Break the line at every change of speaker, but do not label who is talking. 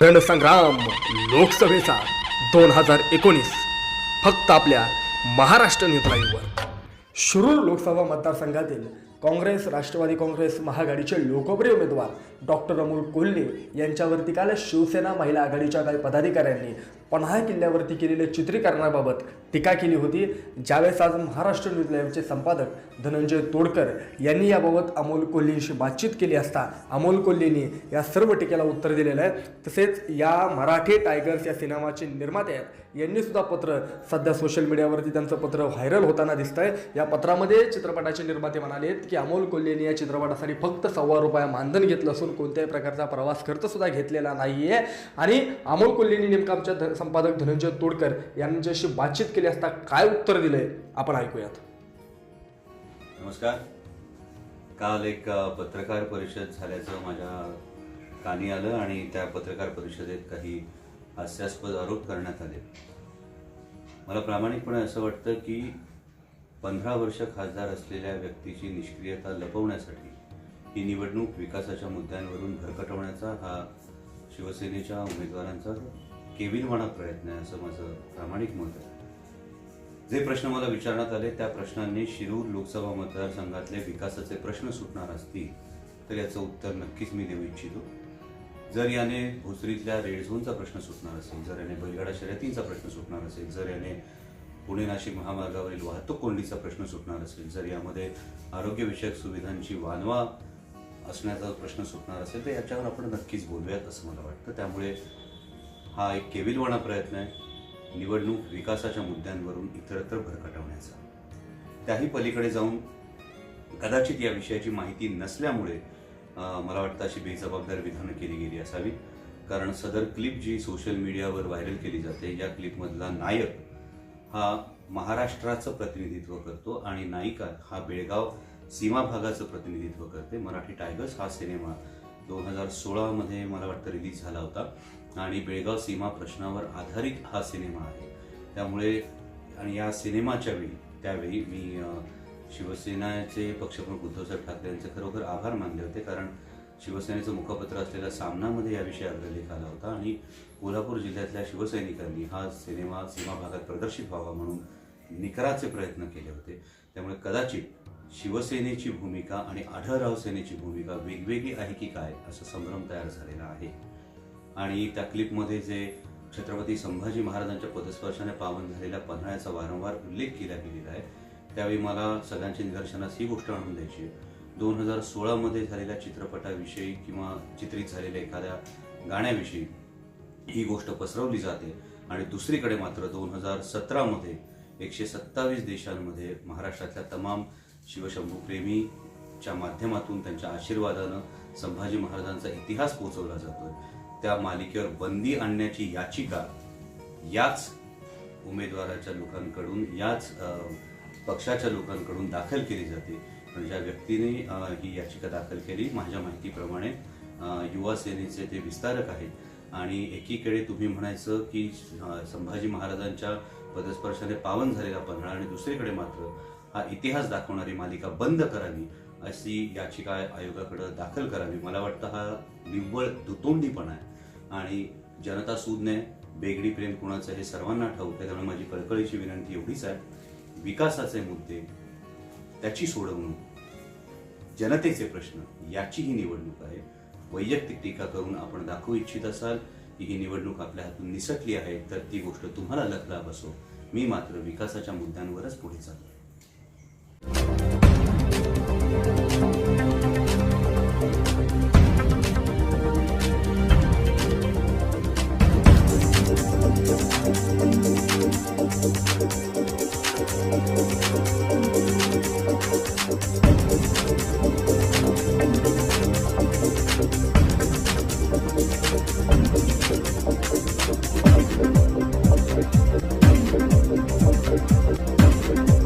रणसंग्राम लोकसभेचा दोन हजार एकोणीस फक्त आपल्या महाराष्ट्र न्यूज लाईव्हवर शिरूर लोकसभा मतदारसंघातील काँग्रेस राष्ट्रवादी काँग्रेस महाआघाडीचे लोकप्रिय उमेदवार डॉक्टर अमोल कोल्हे यांच्यावरती काल शिवसेना महिला आघाडीच्या काही पदाधिकाऱ्यांनी पन्हाळ किल्ल्यावरती केलेल्या चित्रीकरणाबाबत टीका केली होती. ज्यावेळेस आज महाराष्ट्र न्यूज लाईव्हचे संपादक धनंजय तोडकर यांनी याबाबत अमोल कोल्हेंशी बातचीत केली असता अमोल कोल्हेंनी या सर्व टीकेला उत्तर दिलेलं आहे. तसेच या मराठी टायगर्स या सिनेमाचे निर्माते आहेत. यांनी सुद्धा पत्र सध्या सोशल मीडियावरती त्यांचं पत्र व्हायरल होताना दिसत आहे या पत्रामध्ये चित्रपटाचे निर्माते म्हणाले की अमोल कोल्हेंनी या चित्रपटासाठी फक्त सव्वा रुपया मानधन घेतलं असून कोणत्याही प्रकारचा प्रवास खर्च सुद्धा घेतलेला नाही आहे आणि अमोल कोल्हेंनी नेमका आमच्या संपादक धनंजय तोडकर यांच्याशी बातचीत केली असता काय उत्तर दिलंय? आपण ऐकूयात.
नमस्कार. काल एक पत्रकार परिषद झाल्याचं माझ्या कानी आलं आणि त्या पत्रकार परिषदेत काही हास्यास्पद आरोप करण्यात आले. मला प्रामाणिकपणे असं वाटतं की पंधरा वर्ष खासदार असलेल्या व्यक्तीची निष्क्रियता लपवण्यासाठी ही निवडणूक विकासाच्या मुद्द्यांवरून भरकटवण्याचा हा शिवसेनेच्या उमेदवारांचा केविलवाणा प्रयत्न आहे असं माझं प्रामाणिक मत आहे. जे प्रश्न मला विचारण्यात आले त्या प्रश्नांनी शिरूर लोकसभा मतदारसंघातले विकासाचे प्रश्न सुटणार असतील तर याचं उत्तर नक्कीच मी देऊ इच्छितो. जर याने भोसरीतल्या रेड झोनचा प्रश्न सुटणार असेल जर याने बैलगाडा शर्यतींचा प्रश्न सुटणार असेल जर याने पुणे नाशिक महामार्गावरील वाहतूक कोंडीचा प्रश्न सुटणार असेल जर यामध्ये आरोग्यविषयक सुविधांची वानवा असण्याचा प्रश्न सुटणार असेल तर याच्यावर आपण नक्कीच बोलूयात असं मला वाटतं. त्यामुळे हा एक केविलवाणा प्रयत्न आहे. निवडणूक विकासाच्या मुद्द्यांवरून इतरत्र भरकटवण्याचा. त्याही पलीकडे जाऊन कदाचित या विषयाची माहिती नसल्यामुळे मला वाटतं अशी बेजबाबदार विधानं केली गेली असावी. कारण सदर क्लिप जी सोशल मीडियावर व्हायरल केली जाते या क्लिपमधला नायक हा महाराष्ट्राचं प्रतिनिधित्व करतो आणि नायिका हा बेळगाव सीमा भागाचं प्रतिनिधित्व करते. मराठी टायगर्स हा सिनेमा दोन हजार सोळामध्ये मला वाटतं रिलीज झाला होता. आणि बेळगाव सीमा प्रश्नावर आधारित हा सिनेमा आहे. त्यामुळे आणि या सिनेमाच्या वेळी त्यावेळी मी शिवसेनाचे पक्षप्रमुख उद्धवसाहेब ठाकरे यांचे खरोखर आभार मानले होते. कारण शिवसेनेचं मुखपत्र असलेल्या सामनामध्ये याविषयी अग्रलेख आला होता. आणि कोल्हापूर जिल्ह्यातल्या शिवसैनिकांनी हा सिनेमा सीमा भागात प्रदर्शित व्हावा म्हणून निकराचे प्रयत्न केले होते. त्यामुळे कदाचित शिवसेनेची भूमिका आणि आढळराव सेनेची भूमिका वेगवेगळी आहे की काय असं संभ्रम तयार झालेला आहे. आणि त्या क्लिपमध्ये जे छत्रपती संभाजी महाराजांच्या पदस्पर्शाने पावन झालेल्या पन्हाळ्याचा वारंवार उल्लेख केला गेलेला आहे त्यावेळी मला सगळ्यांच्या निदर्शनास ही गोष्ट आणून द्यायची आहे. दोन हजार सोळामध्ये झालेल्या चित्रपटाविषयी किंवा चित्रित झालेल्या एखाद्या गाण्याविषयी ही गोष्ट पसरवली जाते आणि दुसरीकडे मात्र दोन हजार सतरामध्ये एकशे सत्तावीस देशांमध्ये महाराष्ट्रातल्या तमाम शिवशंभूप्रेमीच्या माध्यमातून त्यांच्या आशीर्वादानं संभाजी महाराजांचा इतिहास पोहोचवला जातोय. त्या मालिकेवर बंदी आणण्याची याचिका याच उमेदवाराच्या लोकांकडून याच पक्षाच्या लोकांकडून दाखल केली जाते. पण ज्या व्यक्तीने ही याचिका दाखल केली माझ्या माहितीप्रमाणे युवा सेनेचे ते विस्तारक आहेत. आणि एकीकडे तुम्ही म्हणायचं की संभाजी महाराजांच्या पदस्पर्शाने पावन झालेला पन्हाळा आणि दुसरीकडे मात्र हा इतिहास दाखवणारी मालिका बंद करावी अशी याचिका आयोगाकडे दाखल करावी. मला वाटतं हा निव्वळ दुतोंडीपणा आहे. आणि जनता सूदने बेगडी प्रेम कुणाचं हे सर्वांना ठाऊक आहे त्यामुळे माझी कळकळीची विनंती एवढीच आहे. विकासाचे मुद्दे त्याची सोडवणूक जनतेचे प्रश्न याची ही निवडणूक आहे. वैयक्तिक टीका करून आपण दाखवू इच्छित असाल की ही निवडणूक आपल्या हातून निसटली आहे तर ती गोष्ट तुम्हाला लखला बसो मी मात्र विकासाच्या मुद्द्यांवरच पुढे चाललो Thank you. Thank you.